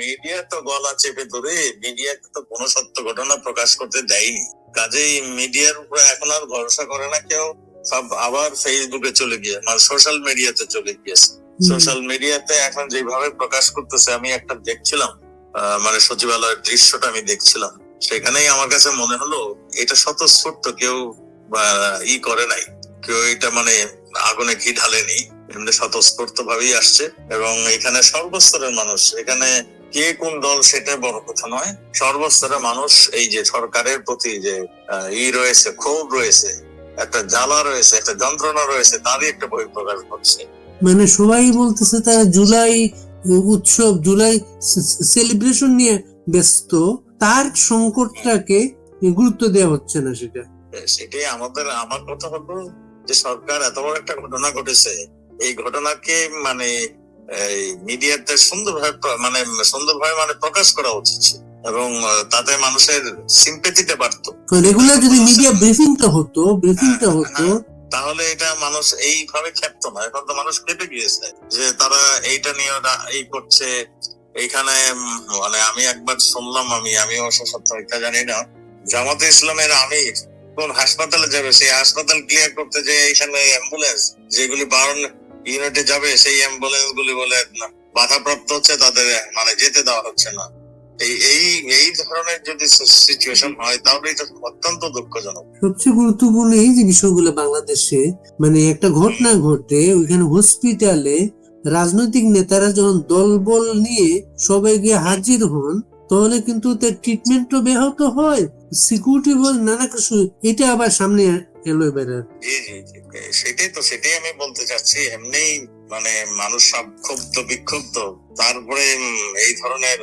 Media তো গলা চেপে ধরে মিডিয়াকে তো কোনো সত্য ঘটনা প্রকাশ করতে দেয়নি। কাজেই মিডিয়ার উপরে এখন আর ভরসা করে না কেউ। সব আবার ফেসবুকে চলে গিয়ে মানে সোশ্যাল মিডিয়াতে চলে গিয়েছে। সোশ্যাল মিডিয়াতে এখন যেভাবে প্রকাশ করতেছে আমি একটা দেখছিলাম মানে সচিবালয়ের দৃশ্যটা আমি দেখছিলাম। সেখানেই আমার কাছে মনে হলো এটা স্বতঃস্ফূর্ত কেউ ই করে নাই। কেউ এটা মানে আগুনে ঘি ঢালেনি এমনি স্বতঃস্ফূর্ত ভাবেই আসছে। এবং এখানে সর্বস্তরের মানুষ এখানে কে কোন দল সেটা বড় কথা নয়। সর্বস্তরের মানুষ এই যে সরকারের প্রতি যে ই রয়েছে ক্ষোভ রয়েছে একটা জ্বালা রয়েছে একটা যন্ত্রণা রয়েছে তারই একটা বহিঃপ্রকাশ ঘটছে। মানে সবাই বলতেছে তারা জুলাই উৎসব জুলাই সেলিব্রেশন নিয়ে ব্যস্ত তার সংকটটাকে গুরুত্ব দেওয়া হচ্ছে না সেটা। সেটাই আমাদের আমার কথা হলো যে সরকার এত বড় একটা ঘটনা ঘটেছে এই ঘটনাকে মানে এই মিডিয়াতে সুন্দরভাবে মানে সুন্দরভাবে মানে প্রকাশ করা উচিত এবং তাতে মানুষের সিম্পেথিতে বাড়তো। রেগুলার যদি মিডিয়া ব্রিফিংটা হতো ব্রিফিংটা হতো তাহলে এটা মানুষ এইভাবে ক্ষেপ্ত না। এখন তো মানুষ কেঁপে গিয়েছে যে তারা এইটা নিয়ে এই করছে। এইখানে মানে আমি একবার শুনলাম আমি আমি অবশ্য সত্য মিথ্যা জানি না। জামাতে ইসলামের আমির কোন হাসপাতালে যাবে সেই হাসপাতাল ক্লিয়ার করতে যে এইখানে অ্যাম্বুলেন্স যেগুলি বারণ ইউনিটে যাবে, সেই অ্যাম্বুলেন্স গুলি বলে বাধাপ্রাপ্ত হচ্ছে, তাদের মানে যেতে দেওয়া হচ্ছে না। এই এই এই ধরনের যদি সিচুয়েশন হয়, তাহলে এটা অত্যন্ত দুঃখজনক। সবচেয়ে গুরুত্বপূর্ণ এই যে বিষয়গুলো বাংলাদেশে মানে একটা ঘটনা ঘটে, ওইখানে হসপিটালে রাজনৈতিক নেতারা যখন দলবল নিয়ে সবাই গিয়ে হাজির হন, তাহলে কিন্তু তার ট্রিটমেন্টও ব্যাহত হয় সিকিউরিটি বল নানা কিছু, এটা আবার সামনে জি জি সেটাই তো সেটাই আমি বলতে চাচ্ছি। এমনি মানে মানুষ সব ক্ষুব্ধ বিক্ষুব্ধ। তারপরে এই ধরনের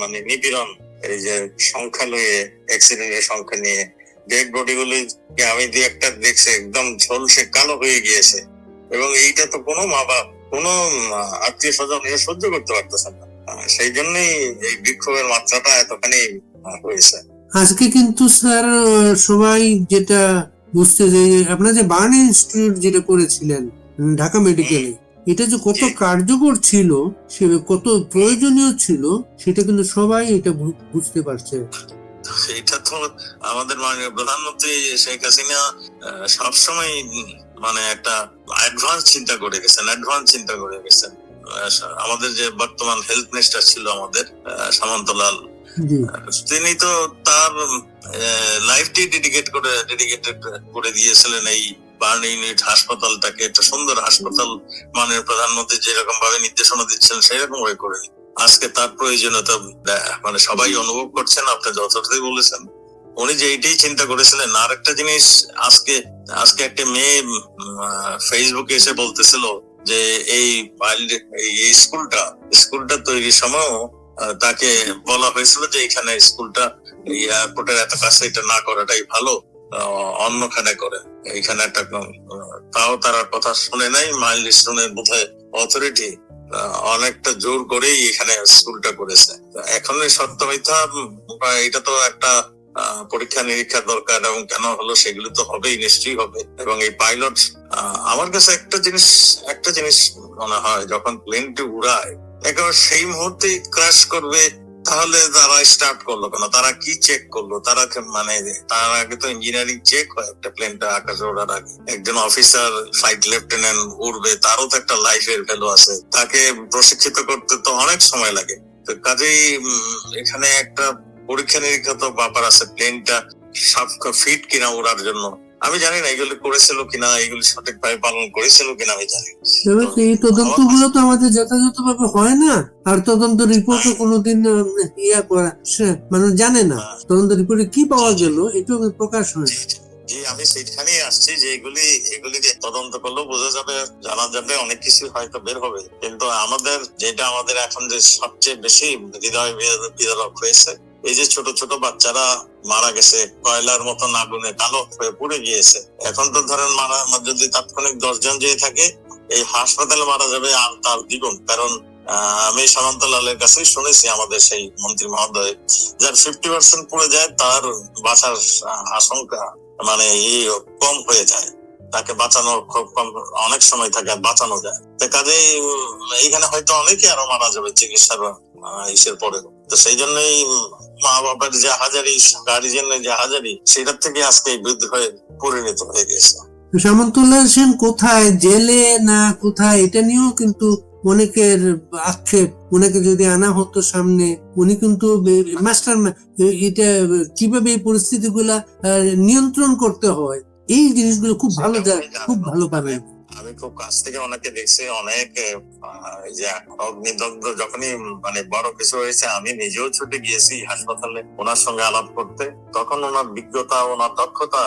মানে নিপীড়ন এই যে সংখ্যা লয়ে অ্যাক্সিডেন্টের সংখ্যা নিয়ে ডেড বডি গুলি আমি দু একটা দেখছি একদম ঝলসে কালো হয়ে গিয়েছে। এবং এইটা তো কোনো মা বাপ কোনো আত্মীয় স্বজন এটা সহ্য করতে পারতেছে না। সেই জন্যই এই বিক্ষোভের মাত্রাটা এতখানি হয়েছে। আজকে কিন্তু স্যার সবাই যেটা বুঝতে যে আপনার যে বার্ন ইনস্টিটিউট যেটা করেছিলেন ঢাকা মেডিকেলে এটা যে কত কার্যকর ছিল সে কত প্রয়োজনীয় ছিল সেটা কিন্তু সবাই এটা বুঝতে পারছে। এটা তো আমাদের মাননীয় প্রধানমন্ত্রী শেখ হাসিনা সবসময় মানে একটা অ্যাডভান্স চিন্তা করে গেছেন অ্যাডভান্স চিন্তা করে গেছেন। আমাদের যে বর্তমান হেলথ মিনিস্টার ছিল আমাদের সামন্তলাল। তিনি তো তার লাইফটি ডেডিকেট করে ডেডিকেটেড করে দিয়েছিলেন এই বার্ন ইউনিট হাসপাতালটাকে। একটা সুন্দর হাসপাতাল প্রধানমন্ত্রী যেরকম ভাবে নির্দেশনা ভাবে করে আজকে তার প্রয়োজনীয়তা মানে সবাই অনুভব করছেন, আপনি যথার্থই বলেছেন। উনি যে এইটাই চিন্তা করেছিলেন, আর একটা জিনিস আজকে আজকে একটা মেয়ে ফেসবুকে এসে বলতেছিল যে এই এই স্কুলটা স্কুলটা তৈরির সময় তাকে বলা হয়েছিল যে এখানে স্কুলটা এয়ারপোর্টের এত কাছে এটা না করাটাই ভালো। অন্যখানে করে। এইখানে একটা তাও তার কথা শুনে নাই, মাইল শুনে বোধহয় অথরিটি অনেকটা জোর করেই এখানে স্কুলটা করেছে। এখন সত্য মিথ্যা এটা তো একটা পরীক্ষা নিরীক্ষা দরকার, এবং কেন হলো সেগুলো তো হবেই, নিশ্চয়ই হবে। এবং এই পাইলট আমার কাছে একটা জিনিস একটা জিনিস মনে হয়, যখন প্লেনটি উড়ায়, একেবারে সেই মুহূর্তে ক্র্যাশ করবে তাহলে তারা স্টার্ট করল কেন? তারা কি চেক করল? তারা মানে তার আগে তো ইঞ্জিনিয়ারিং চেক হয় একটা প্লেনটা আকাশে ওড়ার আগে। একজন অফিসার ফ্লাইট লেফটেন্যান্ট উড়বে, তারও তো একটা লাইফের ভ্যালু আছে। তাকে প্রশিক্ষিত করতে তো অনেক সময় লাগে। তো কাজেই এখানে একটা পরীক্ষা নিরীক্ষা তো ব্যাপার আছে। প্লেনটা সাফ ফিট কিনা ওড়ার জন্য। আমি জানি না এগুলি করেছিল কিনা এগুলি সঠিকভাবে পালন করেছিল কিনা আমি জানি এই তদন্তগুলো তো আমাদের যথাযথ ভাবে হয় না? আর তদন্ত রিপোর্টও কোনোদিন ইয়া করা মানে জানে না। তদন্ত রিপোর্টে কি পাওয়া গেল এটাও প্রকাশ হয় না। জি আমি সেইখানেই আসছি যে এগুলি এগুলি যে তদন্ত করলেও বোঝা যাবে জানা যাবে অনেক কিছু হয়তো বের হবে। কিন্তু আমাদের যেটা আমাদের এখন যে সবচেয়ে বেশি হৃদয় বিদ- বিদারক হয়েছে এই যে ছোট ছোট বাচ্চারা মারা গেছে কয়লার মতন আগুনে কালো হয়ে পুড়ে গিয়েছে। এখন তো ধরেন মারা যদি তাৎক্ষণিক দশজন যেয়ে থাকে এই হাসপাতালে মারা যাবে আর তার দ্বিগুণ। কারণ আমি সামন্ত লালের কাছেই শুনেছি আমাদের সেই মন্ত্রী মহোদয় যার ফিফটি পার্সেন্ট পড়ে যায় তার বাঁচার আশঙ্কা মানে কম হয়ে যায়। তাকে বাঁচানো খুব কম অনেক সময় থাকে বাঁচানো যায়। কাজেই উম, এইখানে হয়তো অনেকে আরও মারা যাবে চিকিৎসার ইসের পরে তো সেই জন্যই মা বাবার যে হাজারি গার্জিয়ানের যে হাজারি সেটার থেকে আজকে এই বিদ্রোহে পরিণত হয়ে গেছে। সেন কোথায়? জেলে না কোথায়? এটা নিয়েও কিন্তু অনেকের আক্ষেপ। ওনাকে যদি আনা হতো সামনে উনি কিন্তু মাস্টার এটা কীভাবে এই পরিস্থিতিগুলা নিয়ন্ত্রণ করতে হয়? এই জিনিসগুলো খুব ভালো খুব ভালো পাবেন। আমি খুব কাছ থেকে ওনাকে দেখছি অনেক অগ্নিদগ্ধ যখনই মানে বড় কিছু হয়েছে আমি নিজেও ছুটে গিয়েছি হাসপাতালে ওনার সঙ্গে আলাপ করতে। তখন ওনার বিজ্ঞতা ওনার দক্ষতা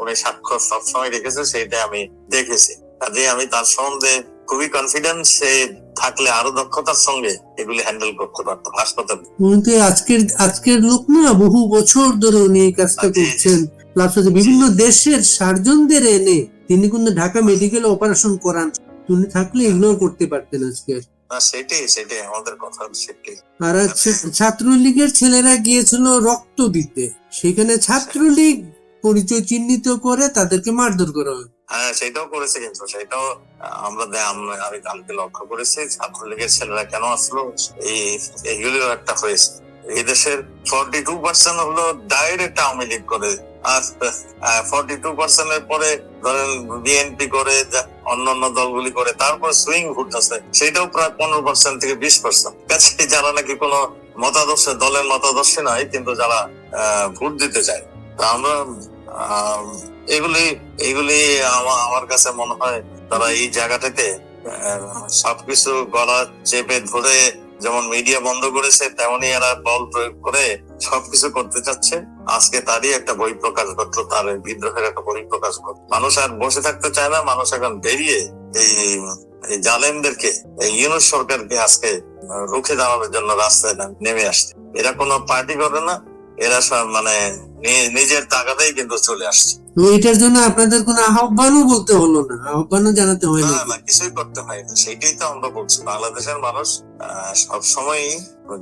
উনি স্বাক্ষর সবসময় রেখেছে সেইটা আমি দেখেছি। কাজে আমি তার সম্বন্ধে খুবই কনফিডেন্স সে থাকলে আরও দক্ষতার সঙ্গে এগুলি হ্যান্ডেল করতে পারতো হাসপাতালে। উনি আজকের আজকের লোক না বহু বছর ধরে উনি এই কাজটা। করছেন। প্লাস বিভিন্ন দেশের সার্জনদের এনে তিনি কিন্তু ঢাকা মেডিকেল অপারেশন করান। উনি থাকলে ইগনোর করতে পারতেন আজকে। সেটাই সেটাই আমাদের কথা সেটাই। আর ছাত্রলীগের ছেলেরা গিয়েছিল রক্ত দিতে। সেখানে ছাত্রলীগ পরিচয় চিহ্নিত করে তাদেরকে মারধর করা হয়। হ্যাঁ সেটাও করেছে কিন্তু সেটাও আমরা- আমি কালকে লক্ষ্য করেছি ছাত্রলীগের ছেলেরা কেন আসলো? এই এইগুলিও একটা হয়েছে। এই দেশের ফর্টি টু পার্সেন্ট হলো ডাইরেক্ট আওয়ামী লীগ করে আর ফর্টি টু পার্সেন্টের পরে ধরেন বিএনপি করে অন্যান্য দলগুলি করে, তারপর সুইং ভোট আছে, সেটাও প্রায় পনেরো পার্সেন্ট থেকে বিশ পার্সেন্ট যারা নাকি কোনো মতাদর্শ, দলের মতাদর্শী নয় কিন্তু যারা ভোট দিতে চায়, তা আমরা এগুলি এগুলি আমার কাছে মনে হয় তারা এই জায়গাটাতে সবকিছু গলা চেপে ধরে যেমন মিডিয়া বন্ধ করেছে তেমনি এরা বল প্রয়োগ করে সবকিছু করতে চাচ্ছে। আজকে তারই একটা বই প্রকাশ করতো তার বিদ্রোহের একটা বই প্রকাশ করতো মানুষ আর বসে থাকতে চায় না, মানুষ এখন বেরিয়ে এই এই জালেমদেরকে, এই ইউনুস সরকারকে আজকে রুখে দাঁড়ানোর জন্য রাস্তায় নেমে আসছে। এরা কোনো পার্টি করে না এরা সব মানে নিজের তাগাতেই কিন্তু চলে আসছে। তো এটার জন্য আপনাদের কোনো আহ্বানও বলতে হলো না? আহ্বানও জানাতে হয় না না না কিছুই করতে হয়নি সেইটাই তো আমরা বলছি। বাংলাদেশের মানুষ সব সময়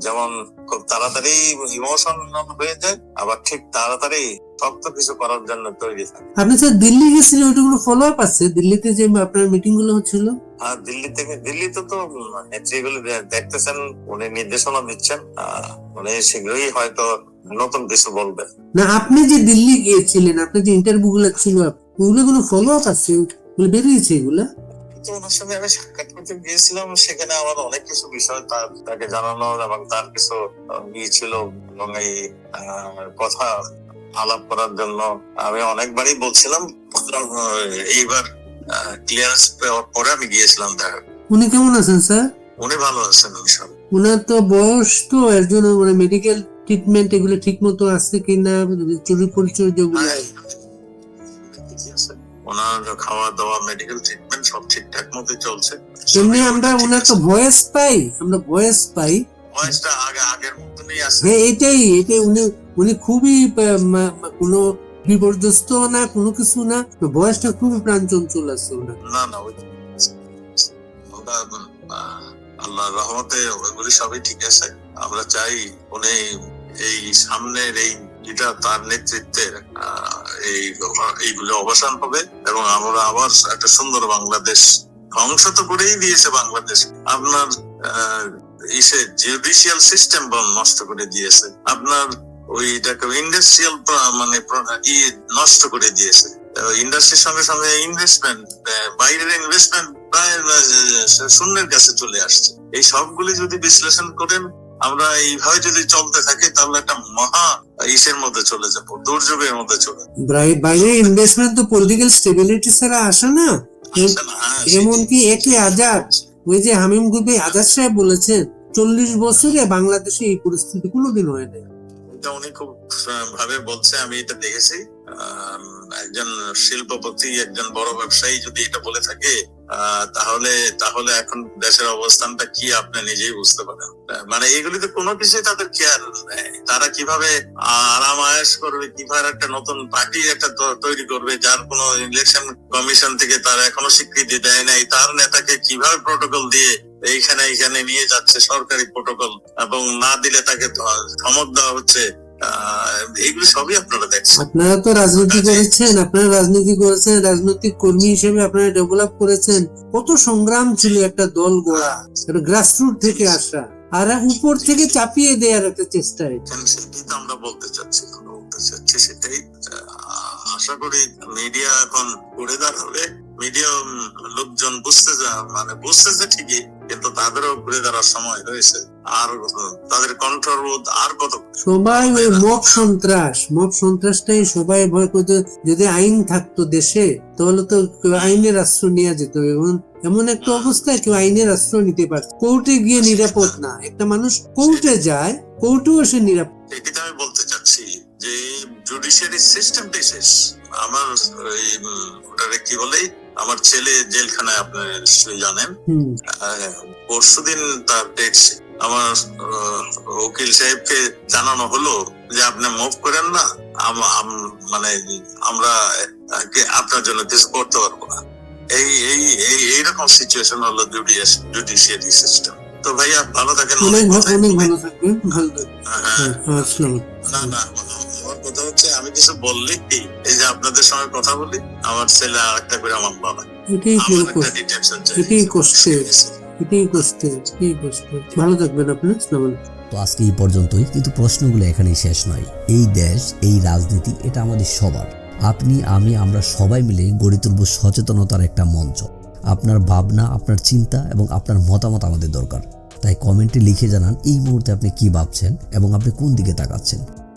যেমন খুব তাড়াতাড়ি ইমোশন হয়ে যায় আবার ঠিক তাড়াতাড়ি শক্ত কিছু করার জন্য তৈরি থাকে। আপনি স্যার দিল্লি গেছিলেন ওইটা কোনো ফলো আপ আছে? দিল্লিতে যে আপনার মিটিংগুলো হচ্ছিল? আর দিল্লি থেকে দিল্লিতে তো নেত্রীগুলি দে- দেখতেছেন উনি নির্দেশনা দিচ্ছেন। উনি শীঘ্রই হয়তো নতুন কিছু বলবেন না আপনি যে দিল্লি গিয়েছিলেন আপনার যে ইন্টারভিউ গুলো ছিল ওগুলো কোনো ফলো আপ আছে? ওগুলো বেরিয়েছে এগুলা? তো ওনার সঙ্গে আমি সাক্ষাৎ করতে গিয়েছিলাম সেখানে আমার অনেক কিছু বিষয় তার তাকে জানানো এবং তার কিছু ইয়ে ছিল এবং এই কথা আলাপ করার জন্য আমি অনেকবারই বলছিলাম এইবার ক্লিয়ারেন্স পাওয়ার পরে আমি গিয়েছিলাম দেখা উনি কেমন আছেন স্যার? উনি ভালো আছেন ইনশাল্লাহ ওনার তো বয়স তো এর জন্য মানে মেডিকেল ট্রিটমেন্ট এগুলো ঠিক মতো আছে কিনা চুরি পরিচয় যেগুলো। ওনার খাওয়া দাওয়া মেডিকেল ট্রিটমেন্ট সব ঠিকঠাক মতো চলছে। এমনি আমরা ওনার তো ভয়েস পাই আমরা ভয়েস পাই। বয়সটা আগে আগের মতনই আছে। হ্যাঁ এটাই এটাই উনি উনি খুবই কোনো বিপর্যস্ত না কোনো কিছু না বয়সটা খুবই প্রাণচঞ্চল আছে ওনার। না না ওই ওটা রহমতে ওইগুলি সবই ঠিক আছে। আমরা চাই উনি এই সামনের এই যেটা তার নেতৃত্বের এই এইগুলো অবসান হবে এবং আমরা আবার একটা সুন্দর বাংলাদেশ ধ্বংস তো করেই দিয়েছে বাংলাদেশ। আপনার ইসে জুডিশিয়াল সিস্টেম নষ্ট করে দিয়েছে। আপনার ওইটাকে ইন্ডাস্ট্রিয়াল মানে ই নষ্ট করে দিয়েছে। ইন্ডাস্ট্রির সঙ্গে সঙ্গে ইনভেস্টমেন্ট বাইরের ইনভেস্টমেন্ট প্রায় শূন্যের কাছে চলে আসছে। এই সবগুলি যদি বিশ্লেষণ করেন আমরা এইভাবে যদি চলতে থাকি তাহলে একটা মহা ইসের মধ্যে চলে যাব দুর্যোগের মধ্যে চলে যাব। বাইরে ইনভেস্টমেন্ট তো পলিটিক্যাল স্টেবিলিটি ছাড়া আসে না হ্যাঁ, এমনকি। একে আজাদ ওই যে হামিম গুবি আজাদ সাহেব বলেছেন চল্লিশ বছরে বাংলাদেশে এই পরিস্থিতি কোনোদিন হয় না এটা উনি খুব ভাবে বলছে আমি এটা দেখেছি একজন শিল্পপতি একজন বড় ব্যবসায়ী যদি এটা বলে থাকে তাহলে তাহলে এখন দেশের অবস্থানটা কি আপনি নিজেই বুঝতে পারেন? মানে এগুলিতে কোনো কিছুই তাদের কেয়ার নেই। তারা কীভাবে আরাম আয়েস করবে, কীভাবে একটা নতুন পার্টি একটা তৈরি করবে, যার কোনো ইলেকশন কমিশন থেকে তারা এখনও স্বীকৃতি দেয় নাই, তার নেতাকে কীভাবে প্রোটোকল দিয়ে এইখানে এইখানে নিয়ে যাচ্ছে সরকারি প্রোটোকল এবং না দিলে তাকে ধমক দেওয়া হচ্ছে এগুলো সবই আপনারা দেখছেন। আপনারা তো রাজনীতি করেছেন আপনারা রাজনীতি করেছেন রাজনৈতিক কর্মী হিসেবে আপনারা ডেভেলপ করেছেন। কত সংগ্রাম ছিল একটা দল গড়া একটা গ্রাসরুট থেকে আসা আর উপর থেকে চাপিয়ে দেওয়ার একটা চেষ্টা এটা সেটাই তো আমরা বলতে চাচ্ছি আমরা বলতে চাচ্ছি সেটাই। আশা করি মিডিয়া এখন ঘুরে দাঁড়াবে। মিডিয়া লোকজন বুঝতে যা মানে বুঝতেছে ঠিকই কিন্তু তাদেরও ঘুরে দাঁড়ার সময় হয়েছে। আর তাদের কণ্ঠরোধ আর কত সবাই ওই মব সন্ত্রাস মব সন্ত্রাসটাই সবাই ভয় করতো যদি আইন থাকতো দেশে তাহলে তো আইনের আশ্রয় নেওয়া যেত এবং এমন একটা অবস্থায় কেউ আইনের আশ্রয় নিতে পারত। কোর্টে গিয়ে নিরাপদ না। একটা মানুষ কোর্টে যায় কোর্টেও সে নিরাপদ। এটাই তো আমি বলতে চাচ্ছি যে জুডিশিয়ারি সিস্টেমটাই শেষ। আমার ওটারে কি বলে? আমার ছেলে জেলখানায় আপনি জানেন। পরশু দিন তার ডেট আমার উকিল সাহেবকে জানানো হলো যে আপনি মুভ করেন না মানে আমরা আপনার জন্য কিছু করতে পারব না। এই এই এই এইরকম সিচুয়েশন হলো জুডিশিয়ারি সিস্টেম তো ভাইয়া ভালো থাকেন অনেক। ভালো থাকবেন ভালো থাকবেন। হ্যাঁ, হ্যাঁ, না না কথা হচ্ছে আমি কিছু বললি কি? এই যে আপনাদের সঙ্গে কথা বলি আমার ছেলে আর একটা করে আমার বাবা। এটাই ডিটেনশন এটাই কষ্টের এটাই কষ্টের ভালো থাকবেন আপনি তো আজকে এই পর্যন্তই কিন্তু প্রশ্নগুলো এখানেই শেষ নয়। এই দেশ এই রাজনীতি এটা আমাদের সবার। আপনি আমি আমরা সবাই মিলে গড়ে তুলব সচেতনতার একটা মঞ্চ। আপনার ভাবনা আপনার চিন্তা এবং আপনার মতামত আমাদের দরকার। তাই কমেন্টে লিখে জানান এই মুহূর্তে আপনি কি ভাবছেন এবং আপনি কোন দিকে তাকাচ্ছেন।